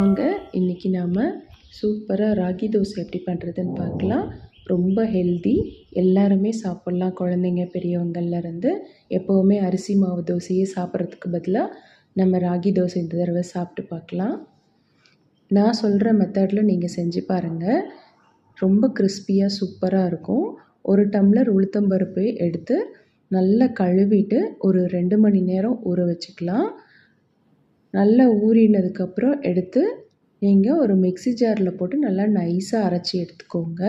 வாங்க. இன்றைக்கி நாம் சூப்பராக ராகி தோசை எப்படி பண்ணுறதுன்னு பார்க்கலாம். ரொம்ப ஹெல்தி எல்லாருமே சாப்பிட்லாம். குழந்தைங்க பெரியவங்கள்லேருந்து எப்போவுமே அரிசி மாவு தோசையே சாப்பிட்றதுக்கு பதிலாக நம்ம ராகி தோசை இந்த தடவை சாப்பிட்டு பார்க்கலாம். நான் சொல்கிற மெத்தடில் நீங்கள் செஞ்சு பாருங்கள் ரொம்ப கிறிஸ்பியாக சூப்பராக இருக்கும். ஒரு டம்ளர் உளுத்தம்பருப்பு எடுத்து நல்லா கழுவிட்டு ஒரு ரெண்டு மணி நேரம் ஊற வச்சுக்கலாம். நல்லா ஊறினதுக்கப்புறம் எடுத்து நீங்கள் ஒரு மிக்சி ஜாரில் போட்டு நல்லா நைஸாக அரைச்சி எடுத்துக்கோங்க.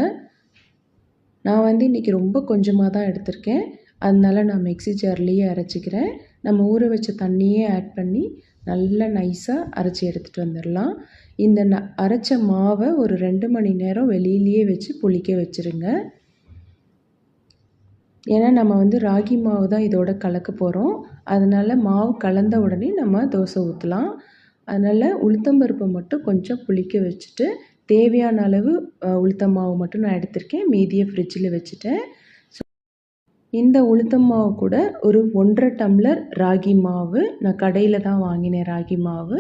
நான் வந்து இன்றைக்கி ரொம்ப கொஞ்சமாக தான் எடுத்திருக்கேன். அதனால நான் மிக்சி ஜார்லேயே அரைச்சிக்கிறேன். நம்ம ஊற வச்ச தண்ணியே ஆட் பண்ணி நல்லா நைஸாக அரைச்சி எடுத்துகிட்டு வந்துடலாம். இந்த ந அரைச்ச மாவை ஒரு ரெண்டு மணி நேரம் வெளியிலேயே வச்சு புளிக்க வச்சுருங்க. ஏன்னா நம்ம வந்து ராகி மாவு தான் இதோட கலக்க போகிறோம் அதனால் மாவு கலந்த உடனே நம்ம தோசை ஊற்றலாம் அதனால் உளுத்தம்பருப்பை மட்டும் கொஞ்சம் புளிக்க வச்சுட்டு தேவையான அளவு உளுத்தம் மாவு மட்டும் நான் எடுத்திருக்கேன். மீதியை ஃப்ரிட்ஜில் வச்சுட்டேன். ஸோ இந்த உளுத்தம் மாவு கூட ஒரு ஒன்றரை டம்ளர் ராகி மாவு நான் கடையில் தான் வாங்கினேன் ராகி மாவு.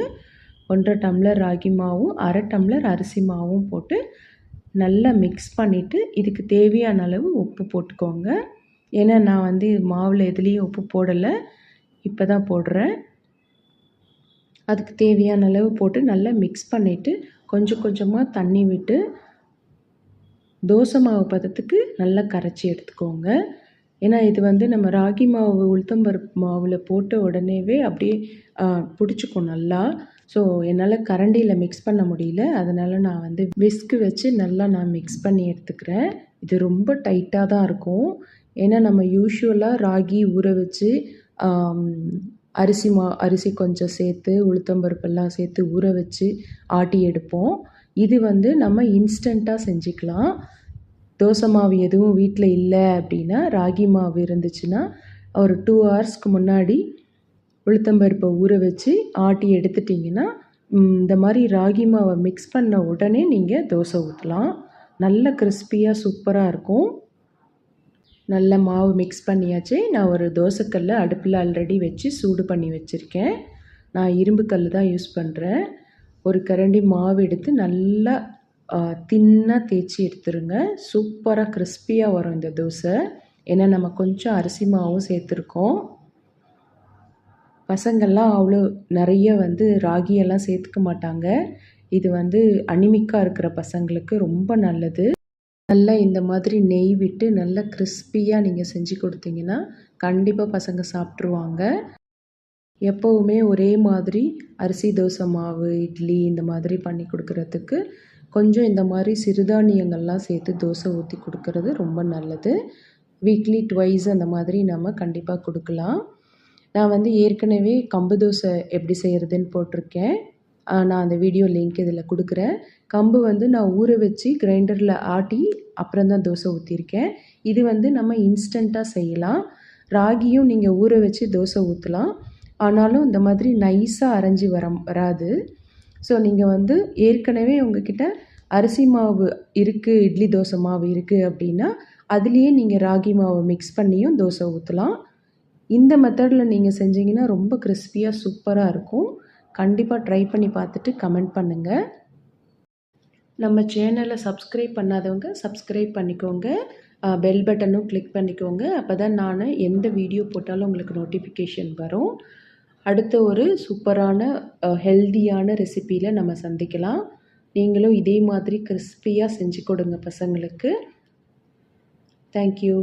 ஒன்றரை டம்ளர் ராகி மாவும் அரை டம்ளர் அரிசி மாவும் போட்டு நல்லா மிக்ஸ் பண்ணிவிட்டு இதுக்கு தேவையான அளவு உப்பு போட்டுக்கோங்க. ஏன்னா நான் வந்து மாவில் எதுலேயும் உப்பு போடலை. இப்போ தான் போடுறேன். அதுக்கு தேவையான அளவு போட்டு நல்லா மிக்ஸ் பண்ணிவிட்டு கொஞ்சம் கொஞ்சமாக தண்ணி விட்டு தோசை மாவு பதத்துக்கு நல்லா கரைச்சி எடுத்துக்கோங்க. ஏன்னா இது வந்து நம்ம ராகி மாவு உளுத்தம்பருப்பு மாவில் போட்ட உடனேவே அப்படியே பிடிச்சிக்கும் நல்லா. ஸோ என்னால் கரண்டியில் மிக்ஸ் பண்ண முடியல. அதனால் நான் வந்து விஸ்க்கு வச்சு நல்லா நான் மிக்ஸ் பண்ணி எடுத்துக்கிறேன். இது ரொம்ப டைட்டாக தான் இருக்கும். ஏன்னா நம்ம யூஷுவலாக ராகி ஊற வச்சு அரிசி மா அரிசி கொஞ்சம் சேர்த்து உளுத்தம்பருப்பெல்லாம் சேர்த்து ஊற வச்சு ஆட்டி எடுப்போம். இது வந்து நம்ம இன்ஸ்டண்ட்டாக செஞ்சுக்கலாம். தோசை மாவு எதுவும் வீட்டில் இல்லை அப்படின்னா ராகி மாவு இருந்துச்சுன்னா ஒரு டூ ஹவர்ஸ்க்கு முன்னாடி உளுத்தம்பருப்பை ஊற வச்சு ஆட்டி எடுத்துட்டிங்கன்னா இந்த மாதிரி ராகி மாவை மிக்ஸ் பண்ண உடனே நீங்கள் தோசை ஊற்றலாம் நல்ல கிறிஸ்பியாக சூப்பராக இருக்கும். நல்ல மாவு மிக்ஸ் பண்ணியாச்சு. நான் ஒரு தோசைக்கல்லை அடுப்பில் ஆல்ரெடி வச்சு சூடு பண்ணி வச்சுருக்கேன். நான் இரும்பு கல் தான் யூஸ் பண்ணுறேன் ஒரு கரண்டி மாவு எடுத்து நல்லா தின்னாக தேய்ச்சி எடுத்துருங்க. சூப்பராக கிறிஸ்பியாக வரும் இந்த தோசை. ஏன்னா நம்ம கொஞ்சம் அரிசி மாவும் சேர்த்துருக்கோம். பசங்கள்லாம் அவ்வளோ நிறைய வந்து ராகியெல்லாம் சேர்த்துக்க மாட்டாங்க. இது வந்து அனிமிக்காக இருக்கிற பசங்களுக்கு ரொம்ப நல்லது. நல்லா இந்த மாதிரி நெய் விட்டு நல்லா கிறிஸ்பியாக நீங்கள் செஞ்சு கொடுத்தீங்கன்னா கண்டிப்பாக பசங்க சாப்பிட்ருவாங்க எப்போவுமே ஒரே மாதிரி அரிசி தோசை மாவு இட்லி இந்த மாதிரி பண்ணி கொடுக்குறதுக்கு கொஞ்சம் இந்த மாதிரி சிறுதானியங்கள்லாம் சேர்த்து தோசை ஊற்றி கொடுக்கறது ரொம்ப நல்லது. வீக்லி ட்வைஸ் அந்த மாதிரி நம்ம கண்டிப்பாக கொடுக்கலாம். நான் வந்து ஏற்கனவே கம்பு தோசை எப்படி செய்கிறதுன்னு போட்டிருக்கேன். நான் அந்த வீடியோ லிங்க் இதில் கொடுக்குறேன். கம்பு வந்து நான் ஊற வச்சு கிரைண்டரில் ஆட்டி அப்புறம் தான் தோசை ஊற்றிருக்கேன் இது வந்து நம்ம இன்ஸ்டண்ட்டாக செய்யலாம். ராகியும் நீங்கள் ஊற வச்சு தோசை ஊற்றலாம் ஆனாலும் இந்த மாதிரி நைஸாக அரைஞ்சி வர வராது. ஸோ நீங்கள் வந்து ஏற்கனவே உங்ககிட்ட அரிசி மாவு இருக்குது இட்லி தோசை மாவு இருக்குது அப்படின்னா அதுலேயே நீங்கள் ராகி மாவை மிக்ஸ் பண்ணியும் தோசை ஊற்றலாம் இந்த மெத்தடில் நீங்கள் செஞ்சீங்கன்னா ரொம்ப கிறிஸ்பியாக சூப்பராக இருக்கும். கண்டிப்பாக ட்ரை பண்ணி பார்த்துட்டு கமெண்ட் பண்ணுங்கள் நம்ம சேனலை சப்ஸ்கிரைப் பண்ணாதவங்க சப்ஸ்கிரைப் பண்ணிக்கோங்க. பெல் பட்டனும் கிளிக் பண்ணிக்கோங்க. அப்போ தான் நான் எந்த வீடியோ போட்டாலும் உங்களுக்கு நோட்டிஃபிகேஷன் வரும். அடுத்த ஒரு சூப்பரான ஹெல்தியான ரெசிப்பியில் நம்ம சந்திக்கலாம். நீங்களும் இதே மாதிரி கிறிஸ்பியாக செஞ்சு கொடுங்க பசங்களுக்கு. தேங்க்யூ